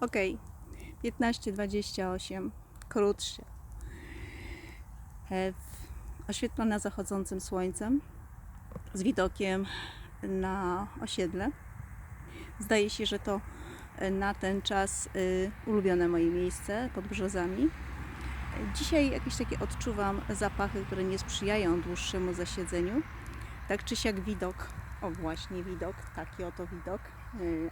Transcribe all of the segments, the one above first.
Ok, 15.28, krótsze. Oświetlona zachodzącym słońcem, z widokiem na osiedle. Zdaje się, że to e, na ten czas y, ulubione moje miejsce pod brzozami. Dzisiaj jakieś takie odczuwam zapachy, które nie sprzyjają dłuższemu zasiedzeniu. Tak czy siak widok, o właśnie widok, taki oto widok, y,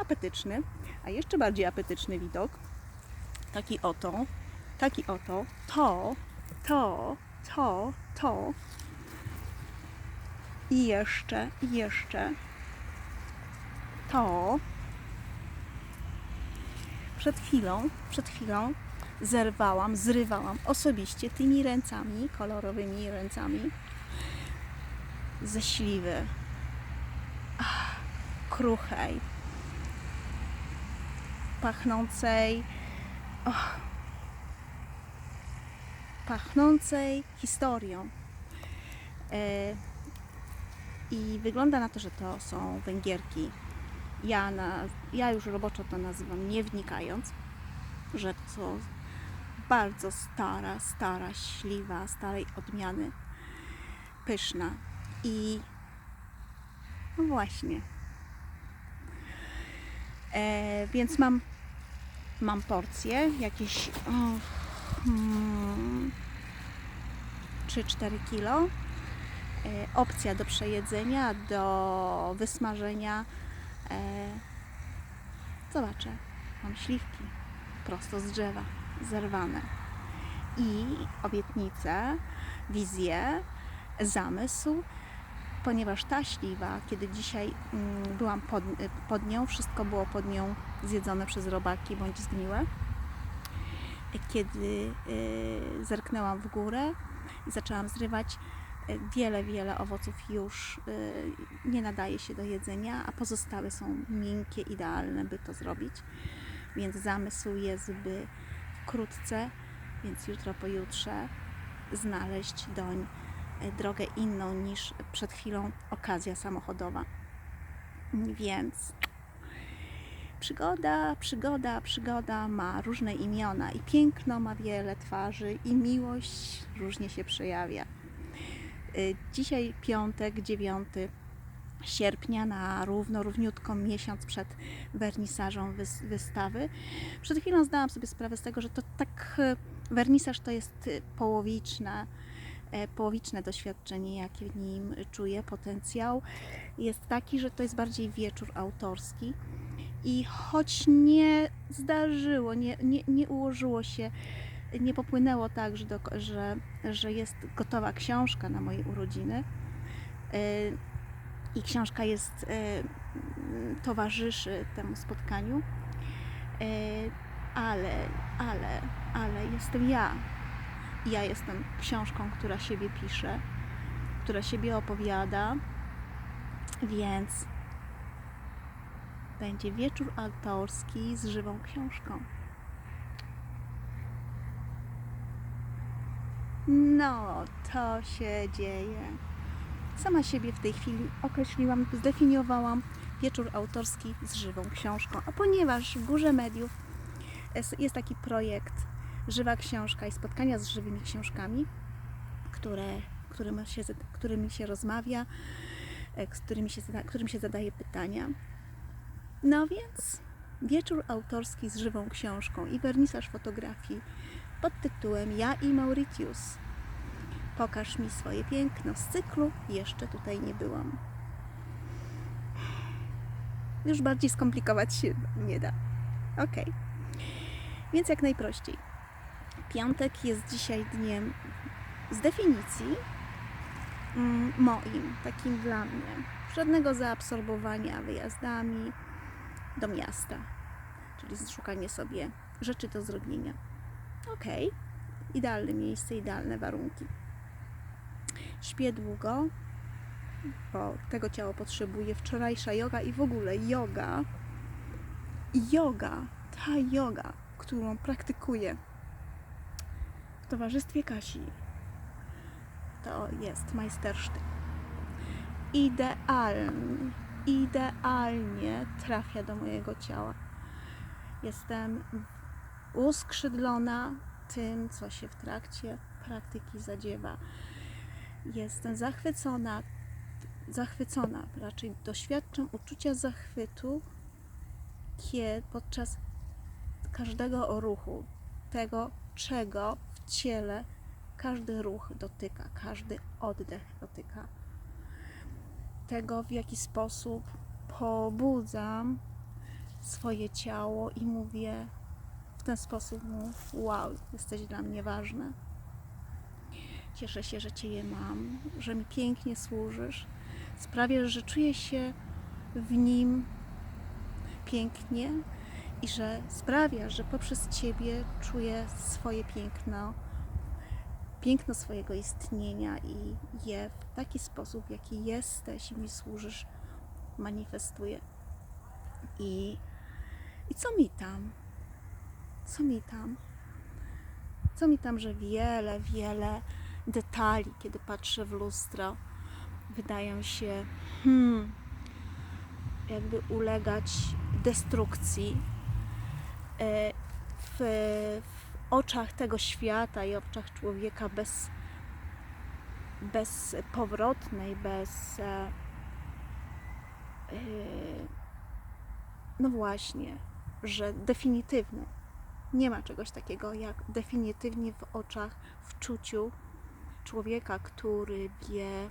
apetyczny, a jeszcze bardziej apetyczny widok, taki oto, taki oto, to, to, to, to. I jeszcze, jeszcze. To. Przed chwilą, przed chwilą zerwałam, zrywałam osobiście tymi ręcami, kolorowymi ręcami. Ze śliwy. Ach, kruchej, pachnącej, och, pachnącej historią. E, I wygląda na to, że to są Węgierki. Ja, na, ja już roboczo to nazywam nie wnikając, że to bardzo stara, stara śliwa, starej odmiany, pyszna. I no właśnie. E, więc mam, mam porcję, jakieś oh, hmm, 3-4 kilo. E, opcja do przejedzenia, do wysmażenia. E, zobaczę. Mam śliwki prosto z drzewa, zerwane. I obietnicę, wizję, zamysł, ponieważ ta śliwa, kiedy dzisiaj mm, byłam pod, pod nią, wszystko było pod nią zjedzone przez robaki bądź zgniłe. Kiedy y, zerknęłam w górę i zaczęłam zrywać, y, wiele, wiele owoców już y, nie nadaje się do jedzenia, a pozostałe są miękkie, idealne, by to zrobić. Więc zamysł jest, by wkrótce, więc jutro, pojutrze, znaleźć doń drogę inną niż przed chwilą okazja samochodowa. Więc przygoda, przygoda, przygoda ma różne imiona i piękno ma wiele twarzy i miłość różnie się przejawia. Y, Dzisiaj piątek, 9 sierpnia na równo, równiutko miesiąc przed wernisażą wys- wystawy. Przed chwilą zdałam sobie sprawę z tego, że to tak e, wernisaż to jest e, e, połowiczne doświadczenie, jakie w nim czuję. Potencjał jest taki, że to jest bardziej wieczór autorski. I choć nie zdarzyło, nie, nie, nie ułożyło się, nie popłynęło tak, że, do, że, że jest gotowa książka na moje urodziny, e, i książka jest, e, towarzyszy temu spotkaniu, ale, ale, ale jestem ja. Ja jestem książką, która siebie pisze, która siebie opowiada, więc będzie wieczór autorski z żywą książką. No, to się dzieje. Sama siebie w tej chwili określiłam, zdefiniowałam wieczór autorski z żywą książką. A ponieważ w Górze Mediów jest taki projekt Żywa Książka i spotkania z żywymi książkami, które, którym, się, którymi się rozmawia, e, z którymi się, którym się zadaje pytania. No więc wieczór autorski z żywą książką i wernisaż fotografii pod tytułem Ja i Mauritius. Pokaż mi swoje piękno z cyklu. Jeszcze tutaj nie byłam. Już bardziej skomplikować się nie da. Ok. Więc jak najprościej. Piątek jest dzisiaj dniem z definicji mm, moim, takim dla mnie. Żadnego zaabsorbowania wyjazdami do miasta, czyli szukanie sobie rzeczy do zrobienia. Ok. Idealne miejsce, idealne warunki. Śpię długo, bo tego ciało potrzebuje. Wczorajsza yoga i w ogóle yoga, yoga, ta yoga, którą praktykuję towarzystwie Kasi, to jest majstersztyk. Idealny, idealnie trafia do mojego ciała. Jestem uskrzydlona tym, co się w trakcie praktyki zadziewa. Jestem zachwycona, zachwycona, raczej doświadczam uczucia zachwytu kiedy podczas każdego ruchu, tego, czego ciele każdy ruch dotyka, każdy oddech dotyka. Tego, w jaki sposób pobudzam swoje ciało i mówię w ten sposób mu: Wow, jesteś dla mnie ważna. Cieszę się, że Cię je mam, że mi pięknie służysz. Sprawiasz, że czuję się w nim pięknie i że sprawiasz, że poprzez Ciebie czuję swoje piękno, piękno swojego istnienia i je w taki sposób, w jaki jesteś i mi służysz, manifestuję. I, i co mi tam? Co mi tam? Co mi tam, że wiele, wiele detali, kiedy patrzę w lustro, wydają się hmm, jakby ulegać destrukcji w, w oczach tego świata i oczach człowieka bez, bezpowrotnej, bez. e, e, No właśnie, że definitywny. Nie ma czegoś takiego jak definitywnie w oczach, w czuciu człowieka, który wie,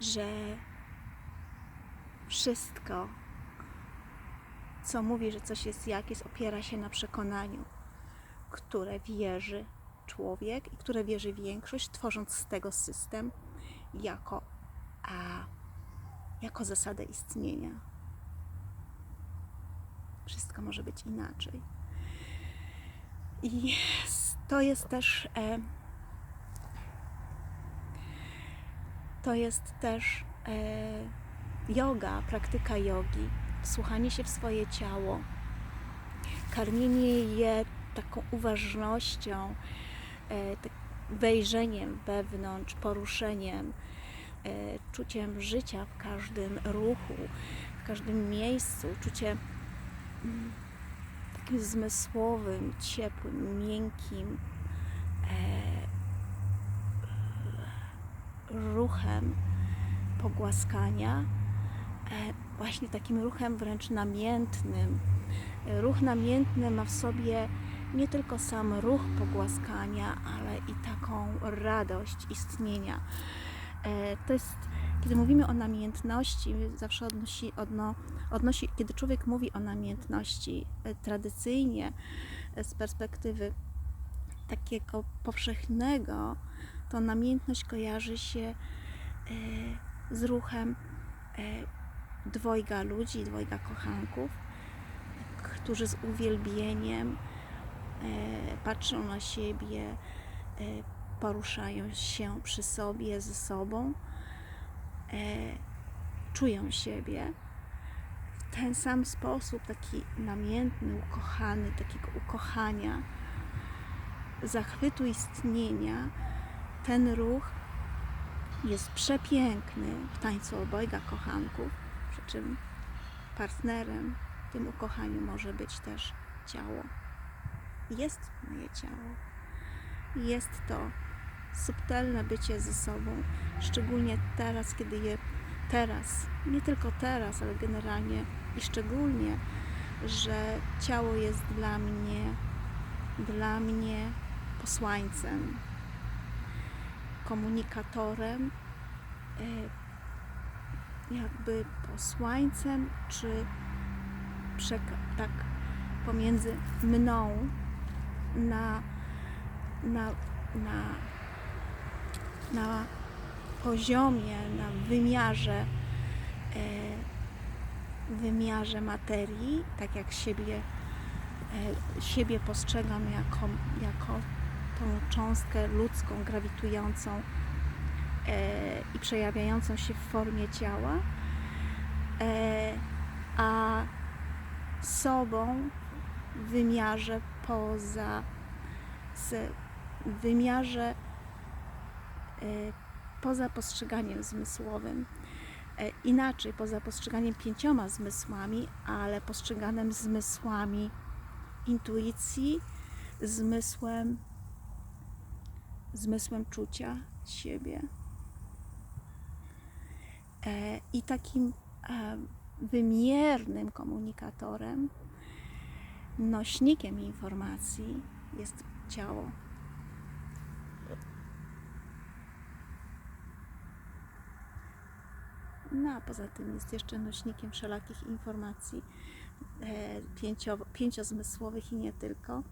że wszystko, co mówi, że coś jest jakieś, opiera się na przekonaniu, które wierzy człowiek i które wierzy większość, tworząc z tego system jako, a, jako zasadę istnienia. Wszystko może być inaczej. I to jest też. E, to jest też e, yoga, praktyka jogi, wsłuchanie się w swoje ciało, karmienie je taką uważnością, e, tak wejrzeniem wewnątrz, poruszeniem, e, czuciem życia w każdym ruchu, w każdym miejscu, czuciem mm, takim zmysłowym, ciepłym, miękkim e, ruchem pogłaskania, właśnie takim ruchem wręcz namiętnym. Ruch namiętny ma w sobie nie tylko sam ruch pogłaskania, ale i taką radość istnienia. E, To jest, kiedy mówimy o namiętności, zawsze odnosi, odno, odnosi, kiedy człowiek mówi o namiętności e, tradycyjnie e, z perspektywy takiego powszechnego, to namiętność kojarzy się z ruchem dwojga ludzi, dwojga kochanków, którzy z uwielbieniem e, patrzą na siebie, e, poruszają się przy sobie, ze sobą, e, czują siebie. W ten sam sposób, taki namiętny, ukochany, takiego ukochania, zachwytu istnienia, ten ruch jest przepiękny w tańcu obojga kochanków, przy czym partnerem w tym ukochaniu może być też ciało. Jest moje ciało. Jest to subtelne bycie ze sobą, szczególnie teraz, kiedy je teraz, nie tylko teraz, ale generalnie i szczególnie, że ciało jest dla mnie, dla mnie posłańcem, komunikatorem, e, jakby posłańcem, czy tak pomiędzy mną na, na, na, na poziomie, na wymiarze, e, wymiarze materii, tak jak siebie, e, siebie postrzegam jako, jako tą cząstkę ludzką, grawitującą i przejawiającą się w formie ciała, e, a sobą w wymiarze poza, z, wymiarze e, poza postrzeganiem zmysłowym. e, inaczej, poza postrzeganiem pięcioma zmysłami, ale postrzeganym zmysłami intuicji, zmysłem, zmysłem czucia siebie. E, I takim e, wymiernym komunikatorem, nośnikiem informacji jest ciało. No a poza tym jest jeszcze nośnikiem wszelakich informacji e, pięcio, pięciozmysłowych i nie tylko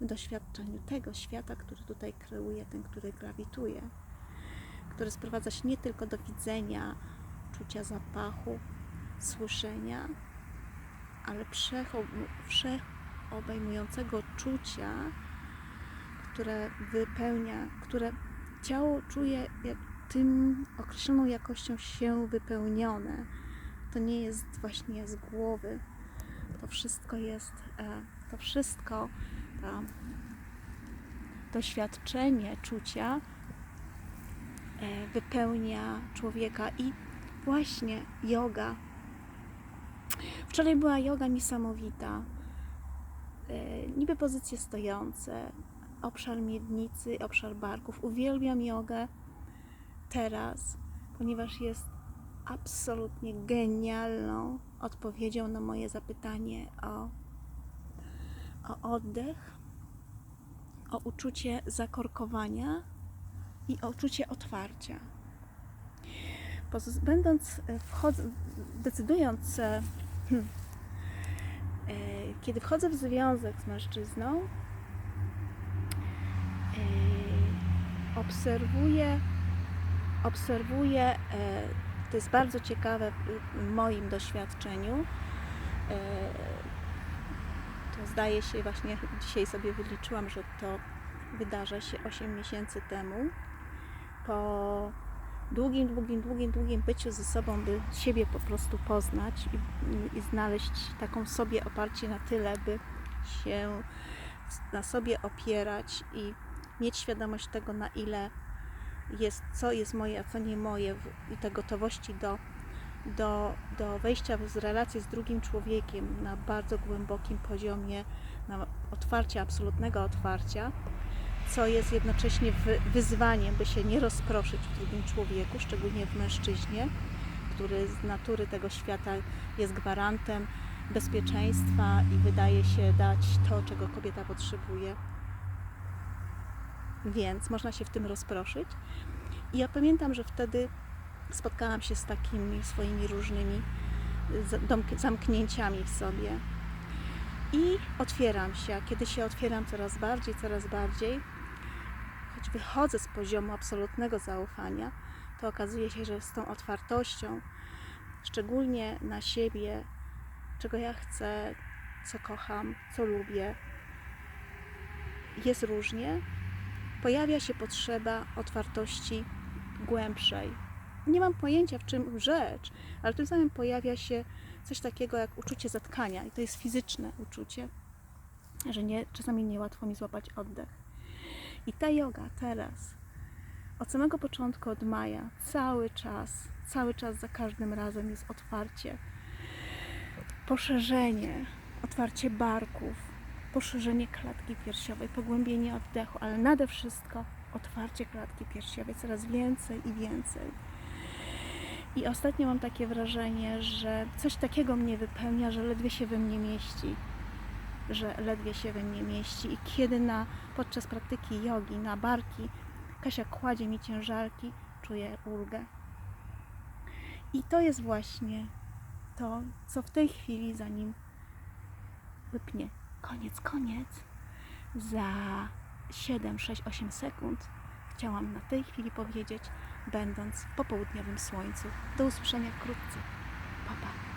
w doświadczeniu tego świata, który tutaj kreuje, ten, który grawituje, który sprowadza się nie tylko do widzenia, czucia zapachu, słyszenia, ale wszecho- wszechobejmującego czucia, które wypełnia, które ciało czuje jak tym określoną jakością się wypełnione. To nie jest właśnie z głowy. To wszystko jest, e, to wszystko, to doświadczenie czucia e, wypełnia człowieka i właśnie yoga. Wczoraj była yoga niesamowita. E, Niby pozycje stojące, obszar miednicy, obszar barków. Uwielbiam jogę teraz, ponieważ jest absolutnie genialną odpowiedzią na moje zapytanie o, o oddech, o uczucie zakorkowania i o uczucie otwarcia. Będąc, e, decydując, e, hmm, e, kiedy wchodzę w związek z mężczyzną, obserwuję obserwuję, to jest bardzo ciekawe w moim doświadczeniu. To zdaje się, właśnie dzisiaj sobie wyliczyłam, że to wydarza się 8 miesięcy temu. Po długim, długim, długim, długim byciu ze sobą, by siebie po prostu poznać i, i znaleźć taką sobie oparcie na tyle, by się na sobie opierać i mieć świadomość tego, na ile jest, co jest moje, a co nie moje i te gotowości do, do, do wejścia w relację z drugim człowiekiem na bardzo głębokim poziomie, na otwarcia, absolutnego otwarcia, co jest jednocześnie wy, wyzwaniem, by się nie rozproszyć w drugim człowieku, szczególnie w mężczyźnie, który z natury tego świata jest gwarantem bezpieczeństwa i wydaje się dać to, czego kobieta potrzebuje. Więc można się w tym rozproszyć. I ja pamiętam, że wtedy spotkałam się z takimi swoimi różnymi zamknięciami w sobie. I otwieram się, kiedy się otwieram coraz bardziej, coraz bardziej, choć wychodzę z poziomu absolutnego zaufania, to okazuje się, że z tą otwartością, szczególnie na siebie, czego ja chcę, co kocham, co lubię, jest różnie, pojawia się potrzeba otwartości głębszej. Nie mam pojęcia w czym rzecz, ale tym samym pojawia się coś takiego jak uczucie zatkania i to jest fizyczne uczucie, że nie, czasami niełatwo mi złapać oddech. I ta yoga teraz, od samego początku, od maja, cały czas, cały czas za każdym razem jest otwarcie, poszerzenie, otwarcie barków, poszerzenie klatki piersiowej, pogłębienie oddechu, ale nade wszystko otwarcie klatki piersiowej, coraz więcej i więcej. I ostatnio mam takie wrażenie, że coś takiego mnie wypełnia, że ledwie się we mnie mieści. Że ledwie się we mnie mieści. I kiedy na, podczas praktyki jogi na barki Kasia kładzie mi ciężarki, czuję ulgę. I to jest właśnie to, co w tej chwili, zanim wypnie koniec, koniec, za 7, 6, 8 sekund chciałam na tej chwili powiedzieć, będąc w popołudniowym słońcu. Do usłyszenia wkrótce. Pa, pa.